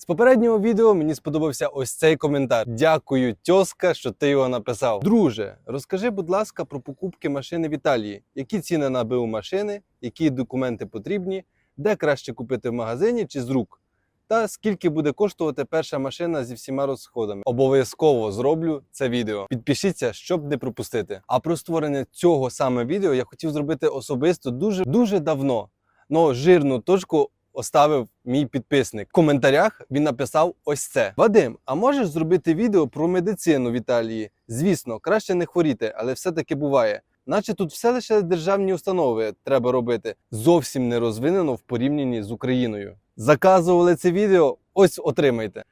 З попереднього відео мені сподобався ось цей коментар. Дякую, тьоска, що ти його написав. Друже, розкажи, будь ласка, про покупки машини в Італії. Які ціни на БУ машини, які документи потрібні, де краще купити в магазині чи з рук? Та скільки буде коштувати перша машина зі всіма розходами? Обов'язково зроблю це відео. Підпишіться, щоб не пропустити. А про створення цього саме відео я хотів зробити особисто дуже дуже давно. Но жирну точку оставив мій підписник. В коментарях він написав ось це: Вадим, а можеш зробити відео про медицину в Італії? Звісно, краще не хворіти, але все-таки буває. Наче тут все лише державні установи треба робити. Зовсім не розвинено в порівнянні з Україною. Заказували це відео, ось отримайте.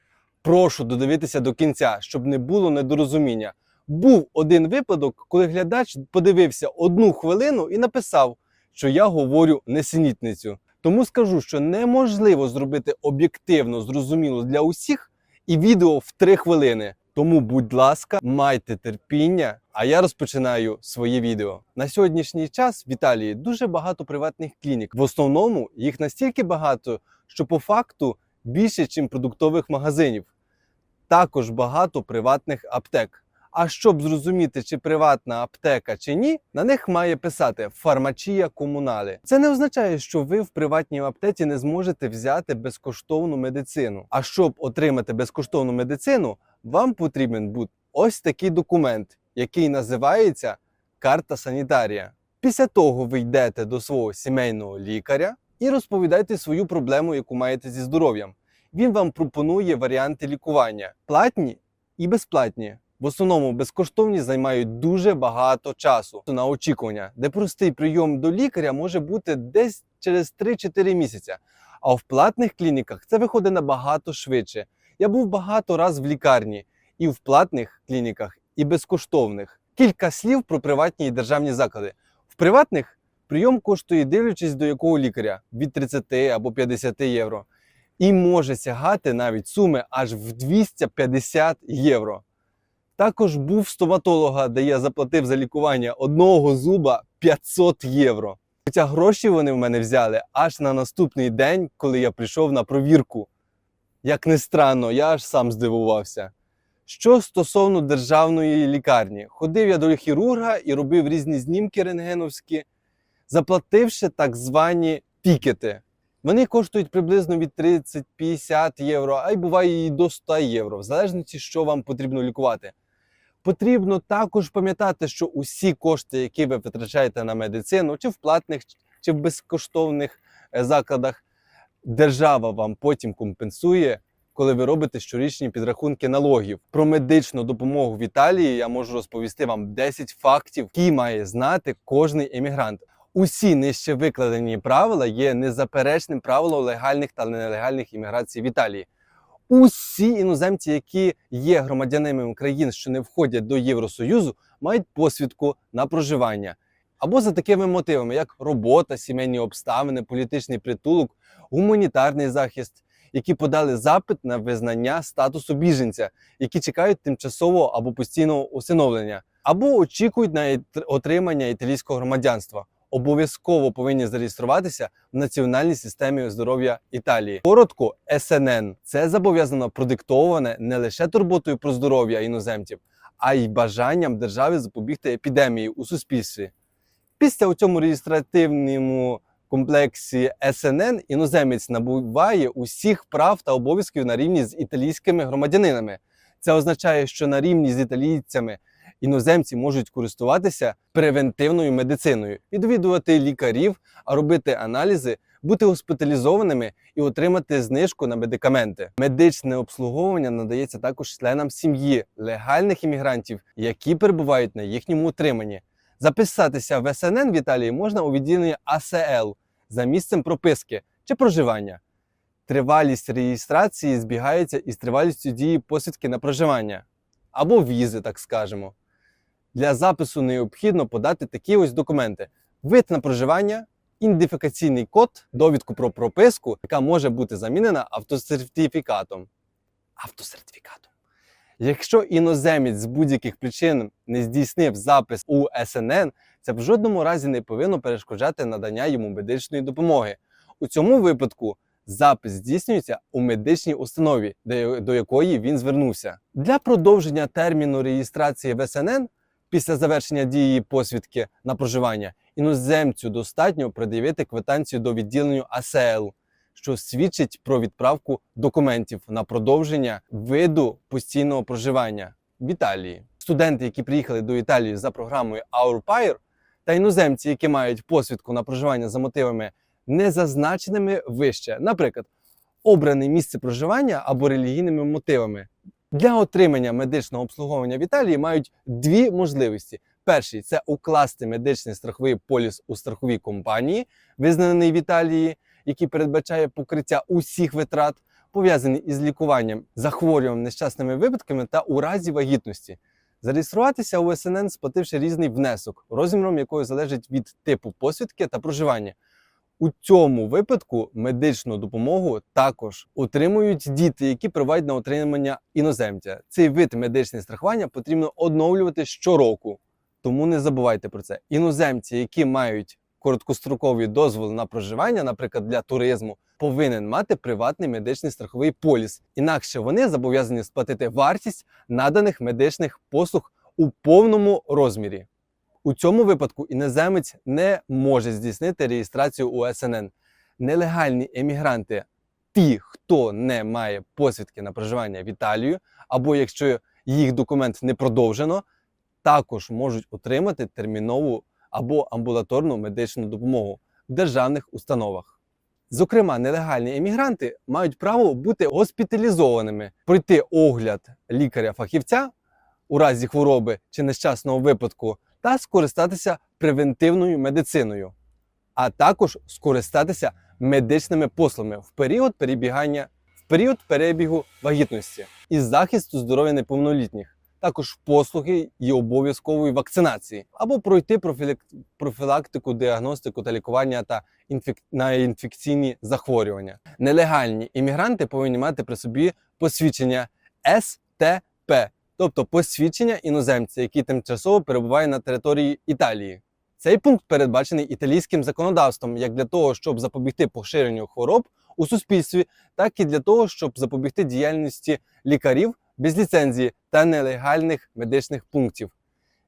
Прошу додивитися до кінця, щоб не було недорозуміння. Був один випадок, коли глядач подивився одну хвилину і написав, що я говорю несенітницю. Тому скажу, що неможливо зробити об'єктивно зрозуміло для усіх і відео в три хвилини. Тому, будь ласка, майте терпіння, а я розпочинаю своє відео. На сьогоднішній час в Італії дуже багато приватних клінік. В основному їх настільки багато, що по факту більше, ніж продуктових магазинів. Також багато приватних аптек. А щоб зрозуміти, чи приватна аптека чи ні, на них має писати фармачія комуналі. Це не означає, що ви в приватній аптеці не зможете взяти безкоштовну медицину. А щоб отримати безкоштовну медицину, вам потрібен буде ось такий документ, який називається карта санітарія. Після того ви йдете до свого сімейного лікаря і розповідаєте свою проблему, яку маєте зі здоров'ям. Він вам пропонує варіанти лікування платні і безплатні. В основному безкоштовні займають дуже багато часу на очікування, де простий прийом до лікаря може бути десь через 3-4 місяці. А в платних клініках це виходить набагато швидше. Я був багато раз в лікарні і в платних клініках, і безкоштовних. Кілька слів про приватні і державні заклади. В приватних прийом коштує, дивлячись до якого лікаря від 30 або 50 євро. І може сягати навіть суми аж в 250 євро. Також був стоматолога, де я заплатив за лікування одного зуба 500 євро. Хоча гроші вони в мене взяли аж на наступний день, коли я прийшов на провірку. Як не странно, я аж сам здивувався. Що стосовно державної лікарні, ходив я до хірурга і робив різні знімки рентгеновські, заплативши так звані тікети. Вони коштують приблизно від 30-50 євро, а й буває і до 100 євро, в залежності, що вам потрібно лікувати. Потрібно також пам'ятати, що усі кошти, які ви витрачаєте на медицину, чи в платних, чи в безкоштовних е, закладах, держава вам потім компенсує, коли ви робите щорічні підрахунки налогів. Про медичну допомогу в Італії я можу розповісти вам 10 фактів, які має знати кожний емігрант. Усі нижче викладені правила є незаперечним правилом легальних та нелегальних імміграцій в Італії. Усі іноземці, які є громадянами країн, що не входять до Євросоюзу, мають посвідку на проживання або за такими мотивами, як робота, сімейні обставини, політичний притулок, гуманітарний захист, які подали запит на визнання статусу біженця, які чекають тимчасового або постійного усиновлення, або очікують на отримання італійського громадянства. Обов'язково повинні зареєструватися в національній системі здоров'я Італії. Коротко, СНН це зобов'язано продиктоване не лише турботою про здоров'я іноземців, а й бажанням держави запобігти епідемії у суспільстві. Після у цьому реєстративному комплексі СНН іноземець набуває усіх прав та обов'язків на рівні з італійськими громадянинами. Це означає, що на рівні з італійцями іноземці можуть користуватися превентивною медициною, відвідувати лікарів, робити аналізи, бути госпіталізованими і отримати знижку на медикаменти. Медичне обслуговування надається також членам сім'ї легальних іммігрантів, які перебувають на їхньому утриманні. Записатися в СНН в Італії можна у відділенні АСЛ за місцем прописки чи проживання. Тривалість реєстрації збігається із тривалістю дії посвідки на проживання або візи, так скажемо. Для запису необхідно подати такі ось документи: вид на проживання, ідентифікаційний код, довідку про прописку, яка може бути замінена автосертифікатом. Автосертифікатом. Якщо іноземець з будь-яких причин не здійснив запис у СНН, це в жодному разі не повинно перешкоджати надання йому медичної допомоги. У цьому випадку запис здійснюється у медичній установі, до якої він звернувся. Для продовження терміну реєстрації в СНН після завершення дії посвідки на проживання іноземцю достатньо пред'явити квитанцію до відділення АСЛ, що свідчить про відправку документів на продовження виду постійного проживання в Італії. Студенти, які приїхали до Італії за програмою Our та іноземці, які мають посвідку на проживання за мотивами не зазначеними вище, наприклад, обране місце проживання або релігійними мотивами. Для отримання медичного обслуговування в Італії мають дві можливості: перший це укласти медичний страховий поліс у страховій компанії, визнаний в Італії, який передбачає покриття усіх витрат, пов'язані із лікуванням, захворюванням, нещасними випадками та у разі вагітності. Зареєструватися у СНН, сплативши різний внесок, розміром якої залежить від типу посвідки та проживання. У цьому випадку медичну допомогу також отримують діти, які приводять на отримання іноземця. Цей вид медичного страхування потрібно оновлювати щороку. Тому не забувайте про це. Іноземці, які мають короткостроковий дозвіл на проживання, наприклад, для туризму, повинен мати приватний медичний страховий поліс. Інакше вони зобов'язані сплатити вартість наданих медичних послуг у повному розмірі. У цьому випадку іноземець не може здійснити реєстрацію у СНН. Нелегальні емігранти, ті, хто не має посвідки на проживання в Італію, або якщо їх документ не продовжено, також можуть отримати термінову або амбулаторну медичну допомогу в державних установах. Зокрема, нелегальні емігранти мають право бути госпіталізованими, пройти огляд лікаря-фахівця у разі хвороби чи нещасного випадку та скористатися превентивною медициною, а також скористатися медичними послугами в період перебігання, в період перебігу вагітності і захисту здоров'я неповнолітніх, також послуги і обов'язкової вакцинації, або пройти профілактику, діагностику та лікування та інфек... на інфекційні захворювання. Нелегальні іммігранти повинні мати при собі посвідчення СТП, тобто посвідчення іноземця, який тимчасово перебуває на території Італії. Цей пункт передбачений італійським законодавством як для того, щоб запобігти поширенню хвороб у суспільстві, так і для того, щоб запобігти діяльності лікарів без ліцензії та нелегальних медичних пунктів.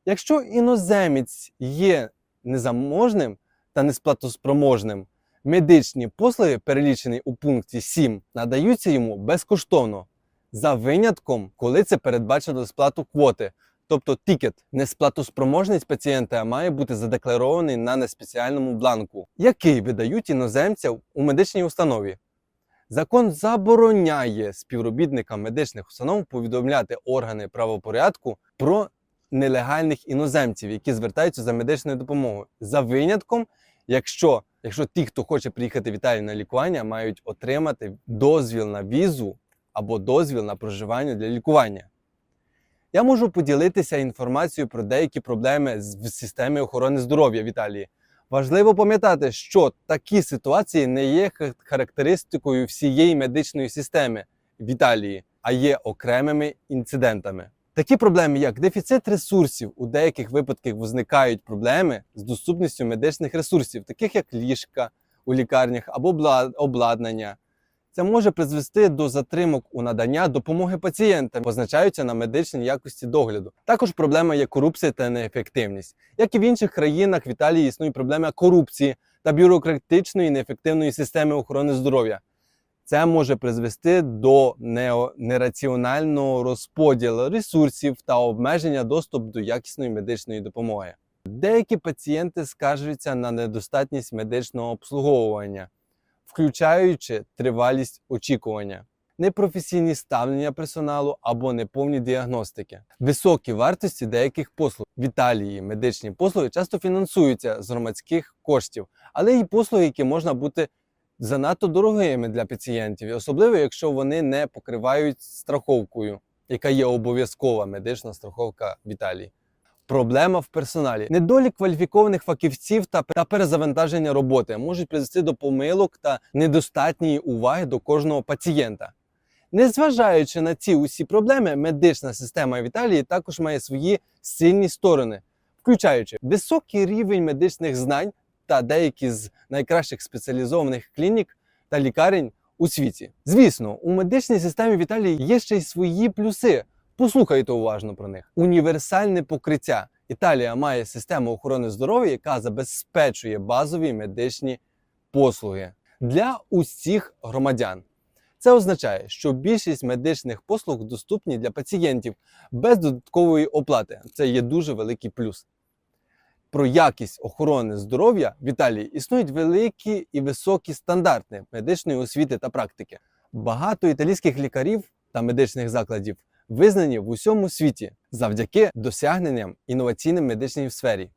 Якщо іноземець є незаможним та несплатоспроможним, медичні послуги, перелічені у пункті 7, надаються йому безкоштовно за винятком, коли це передбачено сплату квоти. Тобто тікет несплатоспроможність пацієнта має бути задекларований на неспеціальному бланку, який видають іноземцям у медичній установі. Закон забороняє співробітникам медичних установ повідомляти органи правопорядку про нелегальних іноземців, які звертаються за медичною допомогою, за винятком, якщо, якщо ті, хто хоче приїхати в Італію на лікування, мають отримати дозвіл на візу або дозвіл на проживання для лікування. Я можу поділитися інформацією про деякі проблеми в системі охорони здоров'я в Італії. Важливо пам'ятати, що такі ситуації не є характеристикою всієї медичної системи в Італії, а є окремими інцидентами. Такі проблеми, як дефіцит ресурсів, у деяких випадках виникають проблеми з доступністю медичних ресурсів, таких як ліжка у лікарнях або обладнання. Це може призвести до затримок у надання допомоги пацієнтам, позначаються на медичній якості догляду. Також проблема є корупція та неефективність. Як і в інших країнах, в Італії існує проблема корупції та бюрократичної неефективної системи охорони здоров'я. Це може призвести до нераціонального розподілу ресурсів та обмеження доступу до якісної медичної допомоги. Деякі пацієнти скаржуються на недостатність медичного обслуговування включаючи тривалість очікування, непрофесійні ставлення персоналу або неповні діагностики, високі вартості деяких послуг. В Італії медичні послуги часто фінансуються з громадських коштів, але й послуги, які можна бути занадто дорогими для пацієнтів, особливо якщо вони не покривають страховкою, яка є обов'язкова медична страховка в Італії. Проблема в персоналі. Недолік кваліфікованих фахівців та, та перезавантаження роботи можуть призвести до помилок та недостатньої уваги до кожного пацієнта. Незважаючи на ці усі проблеми, медична система в Італії також має свої сильні сторони, включаючи високий рівень медичних знань та деякі з найкращих спеціалізованих клінік та лікарень у світі. Звісно, у медичній системі в Італії є ще й свої плюси. Послухайте уважно про них. Універсальне покриття. Італія має систему охорони здоров'я, яка забезпечує базові медичні послуги для усіх громадян. Це означає, що більшість медичних послуг доступні для пацієнтів без додаткової оплати. Це є дуже великий плюс. Про якість охорони здоров'я в Італії існують великі і високі стандарти медичної освіти та практики. Багато італійських лікарів та медичних закладів визнані в усьому світі завдяки досягненням інноваційним медичній сфері.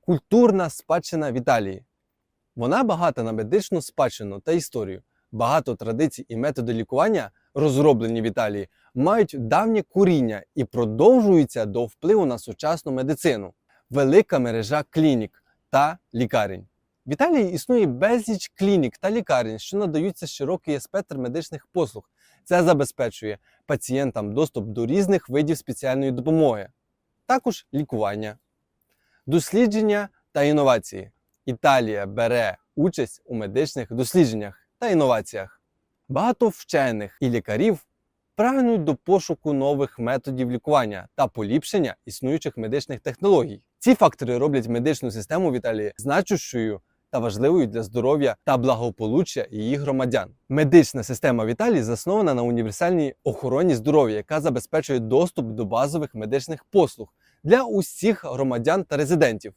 Культурна спадщина в Італії. Вона багата на медичну спадщину та історію. Багато традицій і методи лікування, розроблені в Італії, мають давнє коріння і продовжуються до впливу на сучасну медицину. Велика мережа клінік та лікарень. В Італії існує безліч клінік та лікарень, що надаються широкий спектр медичних послуг. Це забезпечує пацієнтам доступ до різних видів спеціальної допомоги, також лікування, дослідження та інновації. Італія бере участь у медичних дослідженнях та інноваціях. Багато вчених і лікарів прагнуть до пошуку нових методів лікування та поліпшення існуючих медичних технологій. Ці фактори роблять медичну систему в Італії значущою та важливою для здоров'я та благополуччя її громадян. Медична система в Італії заснована на універсальній охороні здоров'я, яка забезпечує доступ до базових медичних послуг для усіх громадян та резидентів.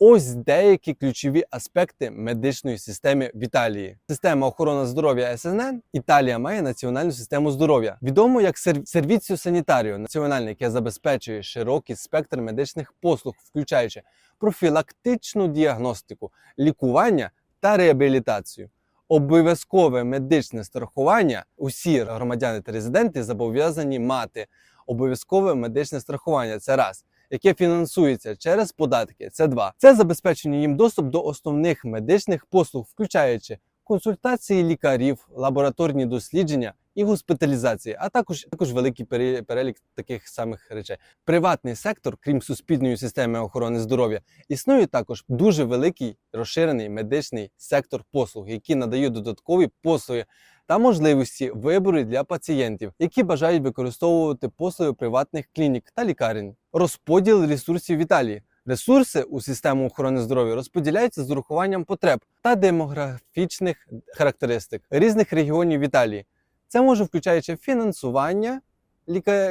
Ось деякі ключові аспекти медичної системи в Італії. Система охорони здоров'я СНН. Італія має національну систему здоров'я, відомо як Сервіціо Санітаріо, національне, яке забезпечує широкий спектр медичних послуг, включаючи профілактичну діагностику, лікування та реабілітацію. Обов'язкове медичне страхування усі громадяни та резиденти зобов'язані мати обов'язкове медичне страхування. Це раз яке фінансується через податки. Це два. Це забезпечення їм доступ до основних медичних послуг, включаючи консультації лікарів, лабораторні дослідження і госпіталізації, а також також великий перелік таких самих речей. Приватний сектор, крім суспільної системи охорони здоров'я, існує також дуже великий розширений медичний сектор послуг, які надають додаткові послуги та можливості вибору для пацієнтів, які бажають використовувати послуги приватних клінік та лікарень. Розподіл ресурсів в Італії. Ресурси у систему охорони здоров'я розподіляються з урахуванням потреб та демографічних характеристик різних регіонів в Італії. Це може включаючи фінансування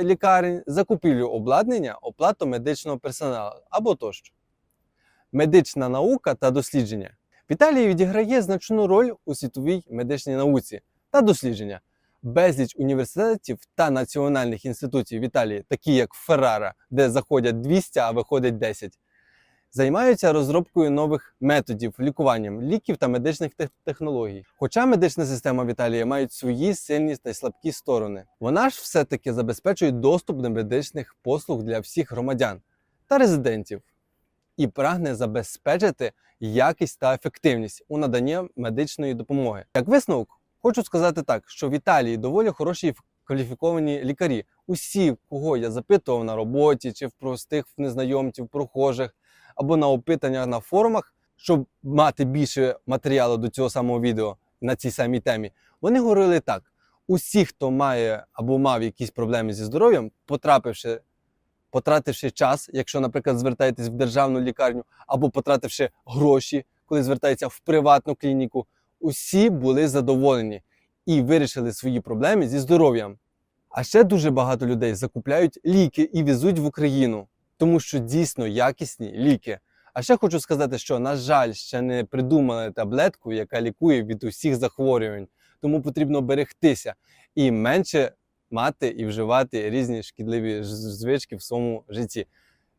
лікарень, закупівлю обладнання, оплату медичного персоналу або тощо. Медична наука та дослідження. В Італії відіграє значну роль у світовій медичній науці та дослідження. Безліч університетів та національних інститутів в Італії, такі як Феррара, де заходять 200, а виходить 10, займаються розробкою нових методів лікуванням ліків та медичних технологій. Хоча медична система в Італії має свої сильні та слабкі сторони, вона ж все-таки забезпечує доступ до медичних послуг для всіх громадян та резидентів і прагне забезпечити якість та ефективність у наданні медичної допомоги. Як висновок, хочу сказати так, що в Італії доволі хороші кваліфіковані лікарі. Усі, кого я запитував на роботі, чи в простих незнайомців, прохожих, або на опитаннях на форумах, щоб мати більше матеріалу до цього самого відео на цій самій темі, вони говорили так: усі, хто має або мав якісь проблеми зі здоров'ям, потрапивши потративши час, якщо, наприклад, звертаєтесь в державну лікарню, або потративши гроші, коли звертається в приватну клініку, усі були задоволені і вирішили свої проблеми зі здоров'ям. А ще дуже багато людей закупляють ліки і везуть в Україну, тому що дійсно якісні ліки. А ще хочу сказати, що, на жаль, ще не придумали таблетку, яка лікує від усіх захворювань. Тому потрібно берегтися і менше мати і вживати різні шкідливі звички в своєму житті.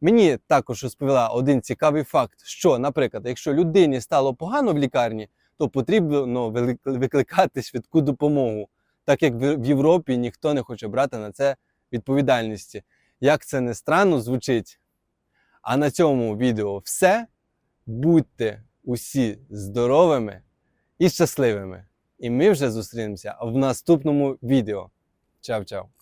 Мені також розповіла один цікавий факт, що, наприклад, якщо людині стало погано в лікарні, то потрібно викликати швидку допомогу, так як в в Європі ніхто не хоче брати на це відповідальності. Як це не странно звучить. А на цьому відео все. Будьте усі здоровими і щасливими. І ми вже зустрінемося в наступному відео. Чао-чао!